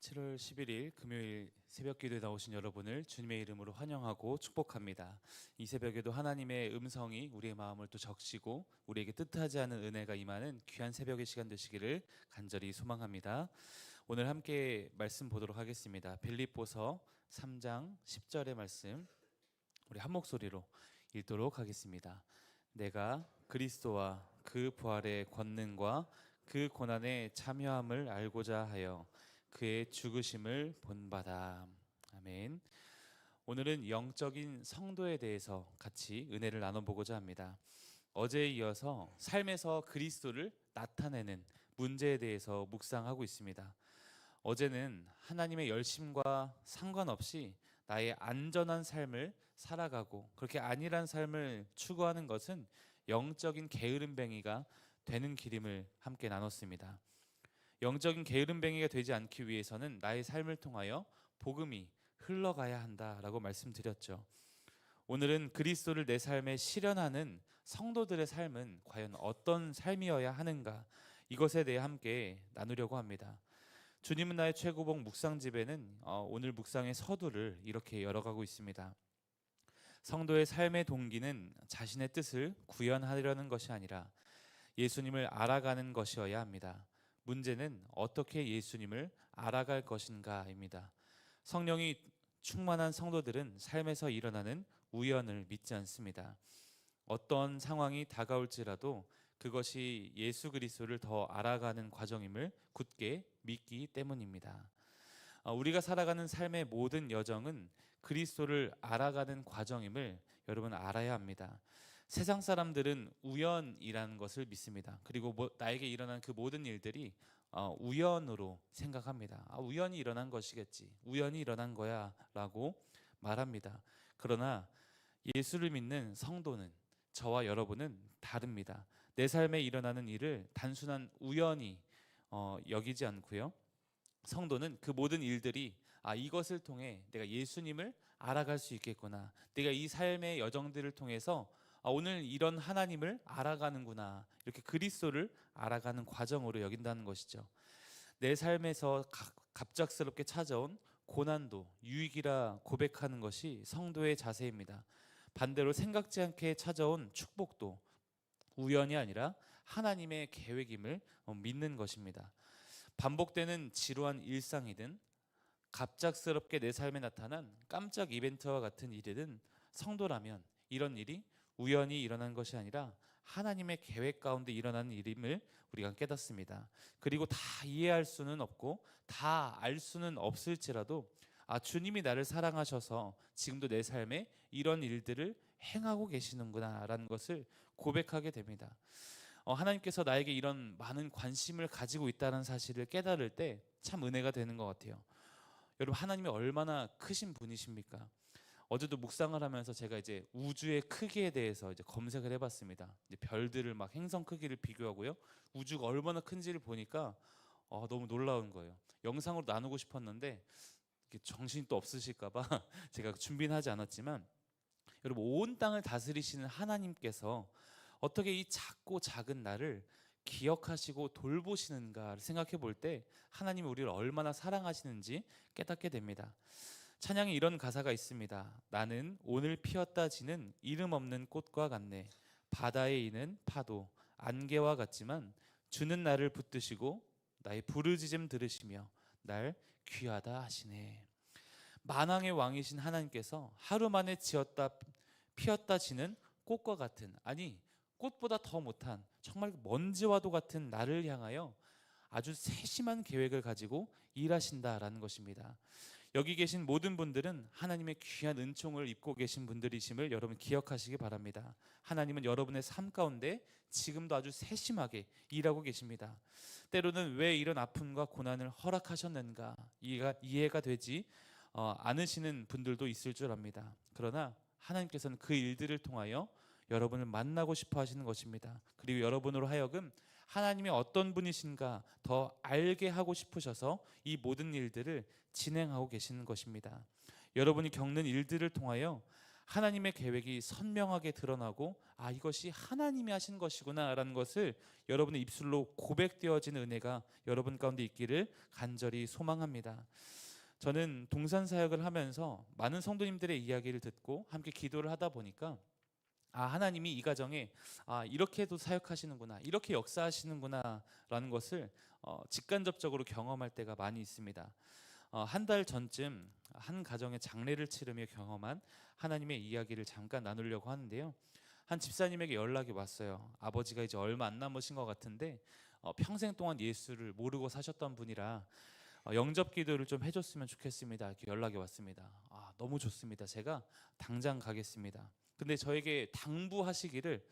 7월 11일 금요일 새벽 기도에 나오신 여러분을 주님의 이름으로 환영하고 축복합니다. 이 새벽에도 하나님의 음성이 우리의 마음을 또 적시고 우리에게 뜻하지 않은 은혜가 임하는 귀한 새벽의 시간 되시기를 간절히 소망합니다. 오늘 함께 말씀 보도록 하겠습니다. 빌립보서 3장 10절의 말씀 우리 한 목소리로 읽도록 하겠습니다. 내가 그리스도와 그 부활의 권능과 그 고난의 참여함을 알고자 하여 그의 죽으심을 본받아. 아멘. 오늘은 영적인 성도에 대해서 같이 은혜를 나눠보고자 합니다. 어제에 이어서 삶에서 그리스도를 나타내는 문제에 대해서 묵상하고 있습니다. 어제는 하나님의 열심과 상관없이 나의 안전한 삶을 살아가고 그렇게 안일한 삶을 추구하는 것은 영적인 게으름뱅이가 되는 길임을 함께 나눴습니다. 영적인 게으름뱅이가 되지 않기 위해서는 나의 삶을 통하여 복음이 흘러가야 한다라고 말씀드렸죠. 오늘은 그리스도를 내 삶에 실현하는 성도들의 삶은 과연 어떤 삶이어야 하는가 이것에 대해 함께 나누려고 합니다. 주님은 나의 최고봉 묵상집에는 어, 오늘 묵상의 서두를 이렇게 열어가고 있습니다. 성도의 삶의 동기는 자신의 뜻을 구현하려는 것이 아니라 예수님을 알아가는 것이어야 합니다. 문제는 어떻게 예수님을 알아갈 것인가입니다. 성령이 충만한 성도들은 삶에서 일어나는 우연을 믿지 않습니다. 어떤 상황이 다가올지라도 그것이 예수 그리스도를 더 알아가는 과정임을 굳게 믿기 때문입니다. 어, 우리가 살아가는 삶의 모든 여정은 그리스도를 알아가는 과정임을 여러분 알아야 합니다. 세상 사람들은 우연이라는 것을 믿습니다. 그리고 뭐, 나에게 일어난 그 모든 일들이 어, 우연으로 생각합니다. 아, 우연히 일어난 것이겠지. 우연히 일어난 거야 라고 말합니다. 그러나 예수를 믿는 성도는 저와 여러분은 다릅니다. 내 삶에 일어나는 일을 단순한 우연히 어, 여기지 않고요. 성도는 그 모든 일들이 아 이것을 통해 내가 예수님을 알아갈 수 있겠구나. 내가 이 삶의 여정들을 통해서 아, 오늘 이런 하나님을 알아가는구나. 이렇게 그리스도를 알아가는 과정으로 여긴다는 것이죠. 내 삶에서 가, 갑작스럽게 찾아온 고난도 유익이라 고백하는 것이 성도의 자세입니다. 반대로 생각지 않게 찾아온 축복도 우연이 아니라 하나님의 계획임을 어, 믿는 것입니다. 반복되는 지루한 일상이든 갑작스럽게 내 삶에 나타난 깜짝 이벤트와 같은 일이든 성도라면 이런 일이 우연히 일어난 것이 아니라 하나님의 계획 가운데 일어나는 일임을 우리가 깨닫습니다. 그리고 다 이해할 수는 없고 다 알 수는 없을지라도 아 주님이 나를 사랑하셔서 지금도 내 삶에 이런 일들을 행하고 계시는구나라는 것을 고백하게 됩니다. 어, 하나님께서 나에게 이런 많은 관심을 가지고 있다는 사실을 깨달을 때 참 은혜가 되는 것 같아요. 여러분 하나님이 얼마나 크신 분이십니까? 어제도 묵상을 하면서 제가 이제 우주의 크기에 대해서 이제 검색을 해봤습니다. 이제 별들을 막 행성 크기를 비교하고요. 우주가 얼마나 큰지를 보니까 어, 너무 놀라운 거예요. 영상으로 나누고 싶었는데 정신이 또 없으실까봐 제가 준비는 하지 않았지만 여러분 온 땅을 다스리시는 하나님께서 어떻게 이 작고 작은 나를 기억하시고 돌보시는가를 생각해 볼 때 하나님이 우리를 얼마나 사랑하시는지 깨닫게 됩니다. 찬양에 이런 가사가 있습니다. 나는 오늘 피었다 지는 이름 없는 꽃과 같네. 바다에 있는 파도, 안개와 같지만 주는 나를 붙드시고 나의 부르짖음 들으시며 날 귀하다 하시네. 만왕의 왕이신 하나님께서 하루 만에 지었다 피었다 지는 꽃과 같은 아니 꽃보다 더 못한 정말 먼지와도 같은 나를 향하여 아주 세심한 계획을 가지고 일하신다라는 것입니다. 여기 계신 모든 분들은 하나님의 귀한 은총을 입고 계신 분들이심을 여러분 기억하시기 바랍니다. 하나님은 여러분의 삶 가운데 지금도 아주 세심하게 일하고 계십니다. 때로는 왜 이런 아픔과 고난을 허락하셨는가 이해가, 이해가 되지 어, 않으시는 분들도 있을 줄 압니다. 그러나 하나님께서는 그 일들을 통하여 여러분을 만나고 싶어 하시는 것입니다. 그리고 여러분으로 하여금 하나님이 어떤 분이신가 더 알게 하고 싶으셔서 이 모든 일들을 진행하고 계시는 것입니다. 여러분이 겪는 일들을 통하여 하나님의 계획이 선명하게 드러나고 아 이것이 하나님이 하신 것이구나라는 것을 여러분의 입술로 고백되어지는 은혜가 여러분 가운데 있기를 간절히 소망합니다. 저는 동산 사역을 하면서 많은 성도님들의 이야기를 듣고 함께 기도를 하다 보니까 아 하나님이 이 가정에 아 이렇게 도 사역하시는구나 이렇게 역사하시는구나라는 것을 어, 직간접적으로 경험할 때가 많이 있습니다. 어, 한달 전쯤 한 가정의 장례를 치르며 경험한 하나님의 이야기를 잠깐 나누려고 하는데요. 한 집사님에게 연락이 왔어요. 아버지가 이제 얼마 안 남으신 것 같은데 어, 평생 동안 예수를 모르고 사셨던 분이라 어, 영접 기도를 좀 해줬으면 좋겠습니다. 이렇게 연락이 왔습니다. 아, 너무 좋습니다. 제가 당장 가겠습니다. 근데 저에게 당부하시기를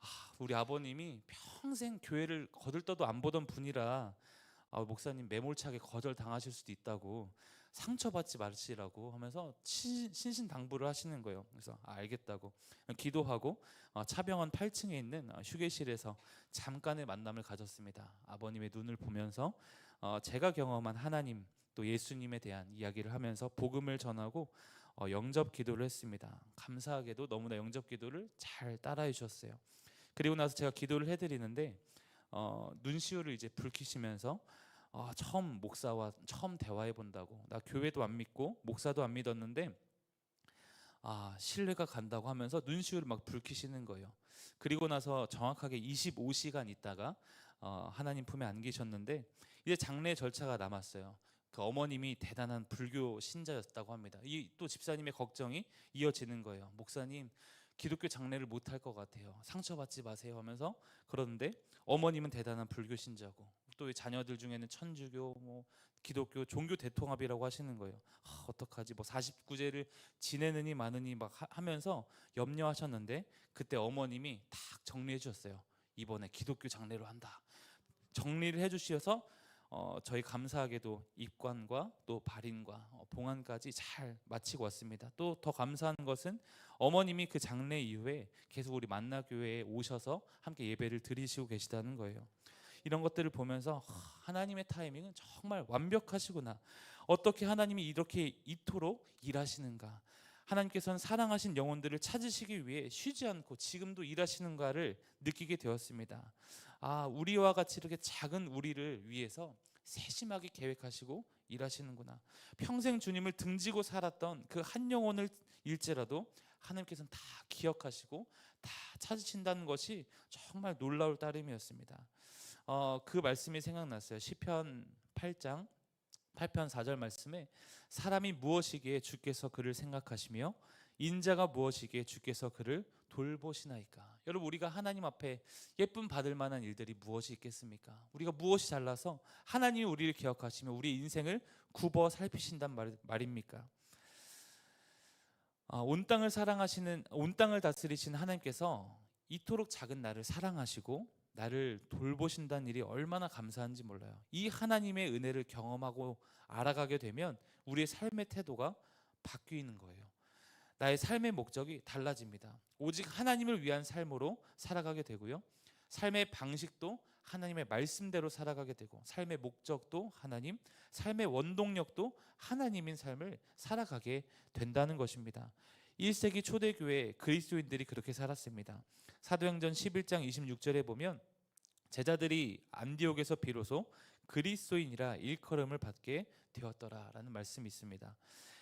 아, 우리 아버님이 평생 교회를 거들떠도 안 보던 분이라 아, 목사님 매몰차게 거절 당하실 수도 있다고 상처받지 마시라고 하면서 친- 신신 당부를 하시는 거예요. 그래서 아, 알겠다고 기도하고 어, 차병원 8층에 있는 어, 휴게실에서 잠깐의 만남을 가졌습니다. 아버님의 눈을 보면서 어, 제가 경험한 하나님 또 예수님에 대한 이야기를 하면서 복음을 전하고 어, 영접 기도를 했습니다. 감사하게도 너무나 영접 기도를 잘 따라해 주셨어요. 그리고 나서 제가 기도를 해드리는데 어, 눈시울을 이제 붉히시면서 어, 처음 목사와 처음 대화해 본다고 나 교회도 안 믿고 목사도 안 믿었는데 아 신뢰가 간다고 하면서 눈시울을 막 붉히시는 거예요. 그리고 나서 정확하게 25시간 있다가 어, 하나님 품에 안기셨는데 이제 장례 절차가 남았어요. 그 어머님이 대단한 불교 신자였다고 합니다. 이 또 집사님의 걱정이 이어지는 거예요. 목사님 기독교 장례를 못 할 것 같아요. 상처받지 마세요 하면서 그러는데 어머님은 대단한 불교 신자고 또이 자녀들 중에는 천주교 뭐 기독교 종교 대통합이라고 하시는 거예요. 아, 어떡하지? 뭐 49제를 지내느니 마느니 막 하- 하면서 염려하셨는데 그때 어머님이 딱 정리해 주셨어요. 이번에 기독교 장례로 한다. 정리를 해 주셔서 어, 저희 감사하게도 입관과 또 발인과 어, 봉안까지 잘 마치고 왔습니다. 또 더 감사한 것은 어머님이 그 장례 이후에 계속 우리 만나 교회에 오셔서 함께 예배를 드리시고 계시다는 거예요. 이런 것들을 보면서 하, 하나님의 타이밍은 정말 완벽하시구나. 어떻게 하나님이 이렇게 이토록 일하시는가? 하나님께서는 사랑하신 영혼들을 찾으시기 위해 쉬지 않고 지금도 일하시는가를 느끼게 되었습니다. 아, 우리와 같이 이렇게 작은 우리를 위해서 세심하게 계획하시고 일하시는구나. 평생 주님을 등지고 살았던 그 한 영혼을 일지라도 하나님께서는 다 기억하시고 다 찾으신다는 것이 정말 놀라울 따름이었습니다. 어, 그 말씀이 생각났어요. 시편 8장 8편 4절 말씀에 사람이 무엇이기에 주께서 그를 생각하시며 인자가 무엇이기에 주께서 그를 돌보시나이까. 여러분 우리가 하나님 앞에 예쁨 받을 만한 일들이 무엇이 있겠습니까? 우리가 무엇이 잘나서 하나님이 우리를 기억하시며 우리 인생을 굽어 살피신단 말, 말입니까? 아, 온 땅을 사랑하시는 온 땅을 다스리시는 하나님께서 이토록 작은 나를 사랑하시고 나를 돌보신다는 일이 얼마나 감사한지 몰라요. 이 하나님의 은혜를 경험하고 알아가게 되면 우리의 삶의 태도가 바뀌는 거예요. 나의 삶의 목적이 달라집니다. 오직 하나님을 위한 삶으로 살아가게 되고요. 삶의 방식도 하나님의 말씀대로 살아가게 되고 삶의 목적도 하나님, 삶의 원동력도 하나님인 삶을 살아가게 된다는 것입니다. 1세기 초대교회 그리스도인들이 그렇게 살았습니다. 사도행전 11장 26절에 보면 제자들이 안디옥에서 비로소 그리스도인이라 일컬음을 받게 되었더라라는 말씀이 있습니다.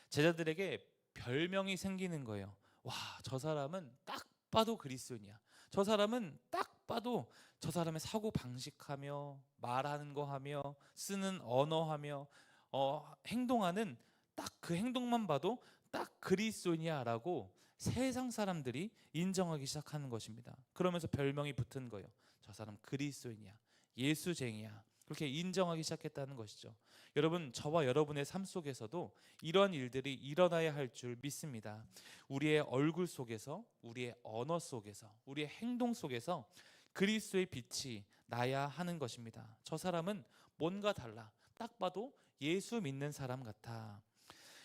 제자들에게 별명이 생기는 거예요. 와, 저 사람은 딱 봐도 그리스도인이야. 저 사람은 딱 봐도 저 사람의 사고 방식하며 말하는 거 하며 쓰는 언어하며 어, 행동하는 딱 그 행동만 봐도 딱 그리스도인이야라고 세상 사람들이 인정하기 시작하는 것입니다. 그러면서 별명이 붙은 거예요. 저 사람 그리스도인이야. 예수쟁이야. 그렇게 인정하기 시작했다는 것이죠. 여러분, 저와 여러분의 삶 속에서도 이런 일들이 일어나야 할 줄 믿습니다. 우리의 얼굴 속에서, 우리의 언어 속에서, 우리의 행동 속에서 그리스도의 빛이 나야 하는 것입니다. 저 사람은 뭔가 달라. 딱 봐도 예수 믿는 사람 같아.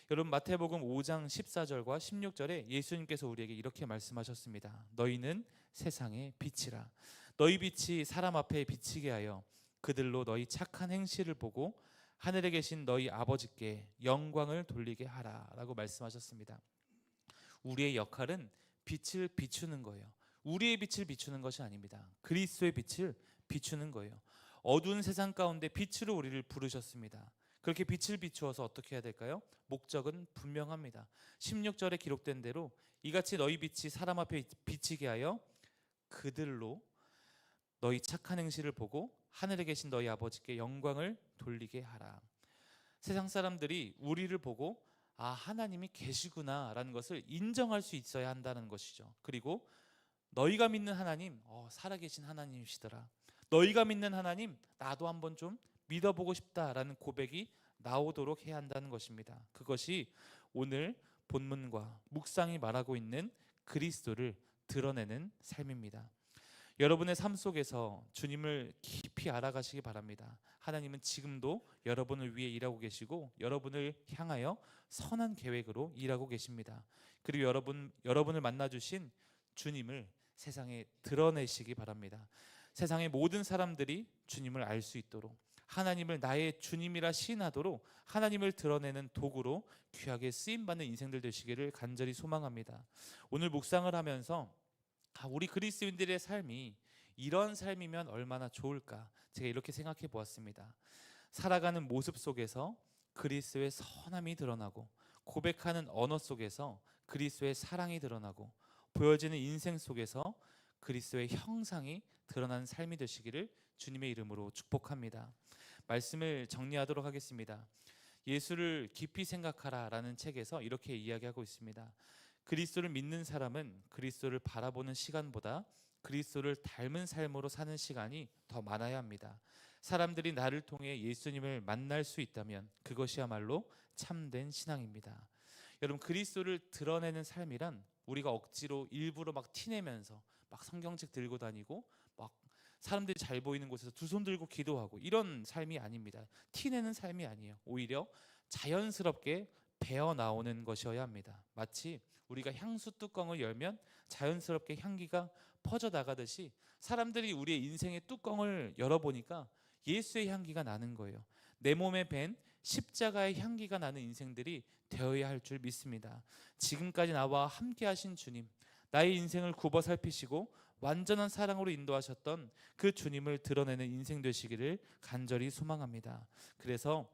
여러분 마태복음 5장 14절과 16절에 예수님께서 우리에게 이렇게 말씀하셨습니다. 너희는 세상의 빛이라. 너희 빛이 사람 앞에 비치게 하여 그들로 너희 착한 행실을 보고 하늘에 계신 너희 아버지께 영광을 돌리게 하라라고 말씀하셨습니다. 우리의 역할은 빛을 비추는 거예요. 우리의 빛을 비추는 것이 아닙니다. 그리스도의 빛을 비추는 거예요. 어두운 세상 가운데 빛으로 우리를 부르셨습니다. 그렇게 빛을 비추어서 어떻게 해야 될까요? 목적은 분명합니다. 16절에 기록된 대로 이같이 너희 빛이 사람 앞에 비치게 하여 그들로 너희 착한 행실을 보고 하늘에 계신 너희 아버지께 영광을 돌리게 하라. 세상 사람들이 우리를 보고 아 하나님이 계시구나라는 것을 인정할 수 있어야 한다는 것이죠. 그리고 너희가 믿는 하나님, 어, 살아계신 하나님이시더라. 너희가 믿는 하나님, 나도 한번 좀 믿어보고 싶다라는 고백이 나오도록 해야 한다는 것입니다. 그것이 오늘 본문과 묵상이 말하고 있는 그리스도를 드러내는 삶입니다. 여러분의 삶 속에서 주님을 깊이 알아가시기 바랍니다. 하나님은 지금도 여러분을 위해 일하고 계시고 여러분을 향하여 선한 계획으로 일하고 계십니다. 그리고 여러분 여러분을 만나 주신 주님을 세상에 드러내시기 바랍니다. 세상의 모든 사람들이 주님을 알 수 있도록 하나님을 나의 주님이라 시인하도록 하나님을 드러내는 도구로 귀하게 쓰임 받는 인생들 되시기를 간절히 소망합니다. 오늘 묵상을 하면서 아, 우리 그리스도인들의 삶이 이런 삶이면 얼마나 좋을까 제가 이렇게 생각해 보았습니다. 살아가는 모습 속에서 그리스도의 선함이 드러나고 고백하는 언어 속에서 그리스도의 사랑이 드러나고 보여지는 인생 속에서 그리스도의 형상이 드러나는 삶이 되시기를 주님의 이름으로 축복합니다. 말씀을 정리하도록 하겠습니다. 예수를 깊이 생각하라라는 책에서 이렇게 이야기하고 있습니다. 그리스도를 믿는 사람은 그리스도를 바라보는 시간보다 그리스도를 닮은 삶으로 사는 시간이 더 많아야 합니다. 사람들이 나를 통해 예수님을 만날 수 있다면 그것이야말로 참된 신앙입니다. 여러분 그리스도를 드러내는 삶이란 우리가 억지로 일부러 막 티내면서 막 성경책 들고 다니고 막 사람들이 잘 보이는 곳에서 두 손 들고 기도하고 이런 삶이 아닙니다. 티내는 삶이 아니에요. 오히려 자연스럽게 배어 나오는 것이어야 합니다. 마치 우리가 향수 뚜껑을 열면 자연스럽게 향기가 퍼져 나가듯이 사람들이 우리의 인생의 뚜껑을 열어보니까 예수의 향기가 나는 거예요. 내 몸에 밴 십자가의 향기가 나는 인생들이 되어야 할 줄 믿습니다. 지금까지 나와 함께 하신 주님, 나의 인생을 굽어 살피시고 완전한 사랑으로 인도하셨던 그 주님을 드러내는 인생 되시기를 간절히 소망합니다. 그래서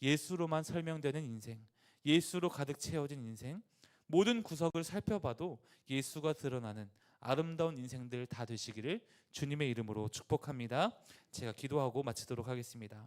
예수로만 설명되는 인생, 예수로 가득 채워진 인생, 모든 구석을 살펴봐도 예수가 드러나는 아름다운 인생들 다 되시기를 주님의 이름으로 축복합니다. 제가 기도하고 마치도록 하겠습니다.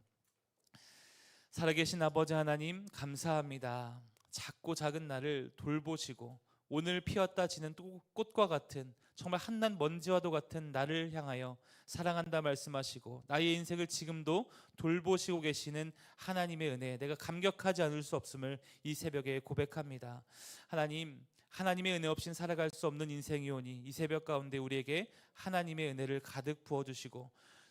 살아계신 아버지 하나님 감사합니다. 작고 작은 나를 돌보시고 오늘 피었다 지는 꽃과 같은 정말 한낱 먼지와도 같은 나를 향하여 사랑한다 말씀하시고 나의 인생을 지금도 돌보시고 계시는 하나님의 은혜에 내가 감격하지 않을 수 없음을 이 새벽에 고백합니다. 하나님 하나님의 은혜 없인 살아갈 수 없는 인생이오니 이 새벽 가운데 우리에게 하나님의 은혜를 가득 부어 주시고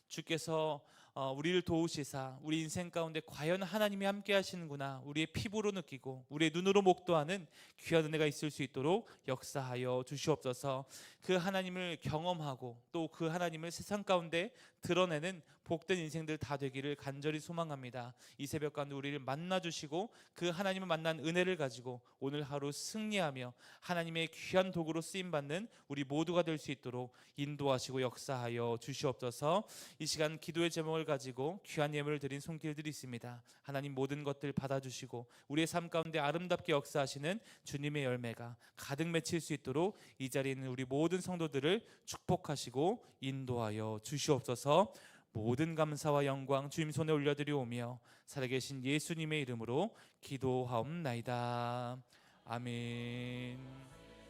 주께서 어, 우리를 도우시사 우리 인생 가운데 과연 하나님이 함께 하시는구나 우리의 피부로 느끼고 우리의 눈으로 목도하는 귀한 은혜가 있을 수 있도록 역사하여 주시옵소서. 그 하나님을 경험하고 또 그 하나님을 세상 가운데 드러내는 복된 인생들 다 되기를 간절히 소망합니다. 이 새벽 가운데 우리를 만나 주시고 그 하나님을 만난 은혜를 가지고 오늘 하루 승리하며 하나님의 귀한 도구로 쓰임 받는 우리 모두가 될 수 있도록 인도하시고 역사하여 주시옵소서. 이 시간 기도의 제목을 가지고 귀한 예물을 드린 손길들이 있습니다. 하나님 모든 것들 받아 주시고 우리의 삶 가운데 아름답게 역사하시는 주님의 열매가 가득 맺힐 수 있도록 이 자리에 있는 우리 모든 성도들을 축복하시고 인도하여 주시옵소 서. 모든 감사와 영광 주님 손에 올려드리오며 살아계신 예수님의 이름으로 기도하옵나이다. 아멘.